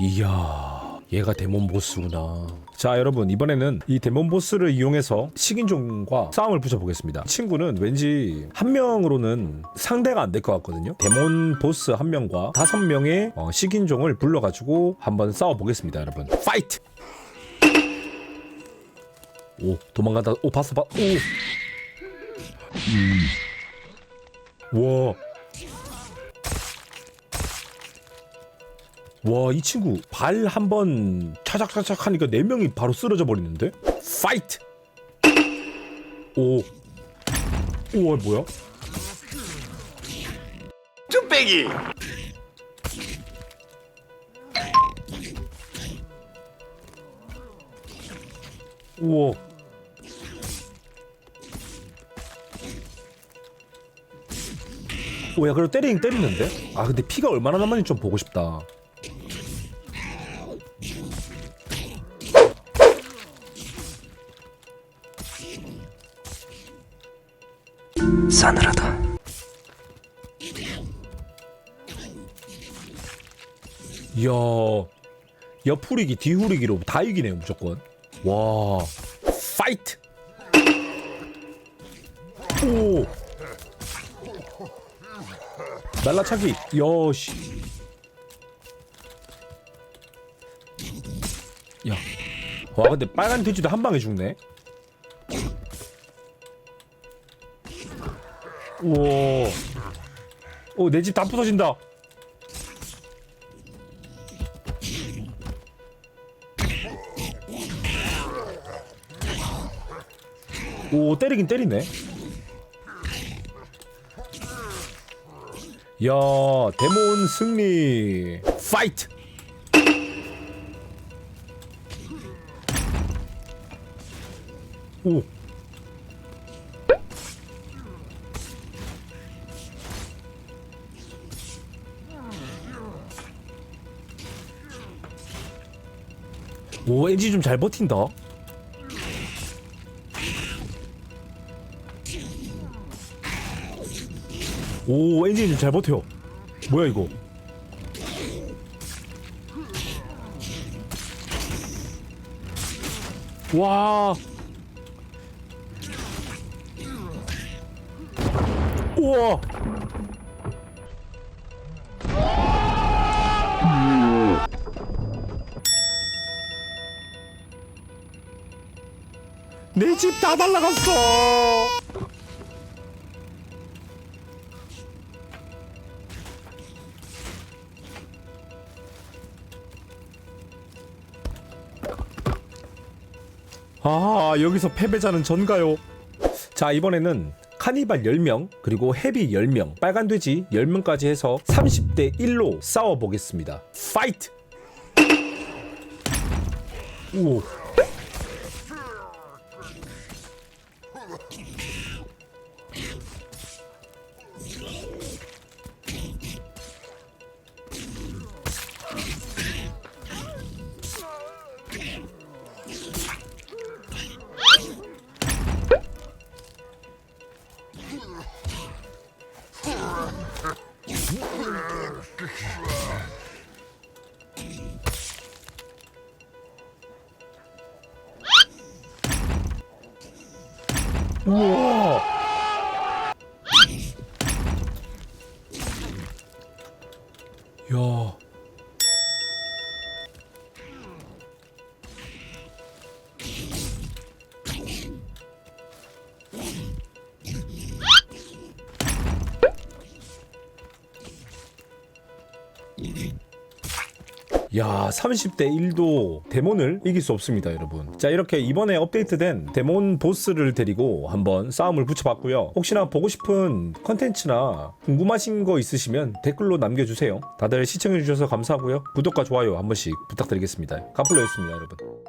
이야 얘가 데몬 보스구나. 자 여러분 이번에는 이 데몬 보스를 이용해서 식인종과 싸움을 붙여보겠습니다. 친구는 왠지 한 명으로는 상대가 안 될 것 같거든요. 데몬 보스 한 명과 다섯 명의 어, 식인종을 불러가지고 한번 싸워보겠습니다 여러분. 파이트! 오 도망간다. 오 봤어 봤 오. 와. 와, 이 친구 발 한 번 차작차작 하니까 네 명이 바로 쓰러져 버리는데? 파이트. 오. 우와, 뭐야? 쭈빼기 우와. 오, 야, 그래도 때리긴 때리는데? 아, 근데 피가 얼마나 남았는지 좀 보고 싶다. 싸늘하다. 이야 옆후리기 뒤후리기로 다 이기네요 무조건. 와 파이트! 오! 날라차기 여시. 야와 근데 빨간 돼지도 한 방에 죽네 우와 오 내 집 다 부서진다. 오 때리긴 때리네. 야 데몬 승리. 파이트. 오 오, 엔진 좀잘 버틴다. 오 엔진이 좀잘 버텨. 뭐야 이거? 와. 우와 내 집 다 날라갔어. 아 여기서 패배자는 전가요? 자 이번에는 카니발 10명 그리고 헤비 10명 빨간 돼지 10명까지 해서 30대 1로 싸워보겠습니다. 파이트! 오 우와. 야 야 30대 1도 데몬을 이길 수 없습니다 여러분. 자 이렇게 이번에 업데이트된 데몬 보스를 데리고 한번 싸움을 붙여봤고요. 혹시나 보고 싶은 컨텐츠나 궁금하신 거 있으시면 댓글로 남겨주세요. 다들 시청해주셔서 감사하고요. 구독과 좋아요 한 번씩 부탁드리겠습니다. 가플러였습니다 여러분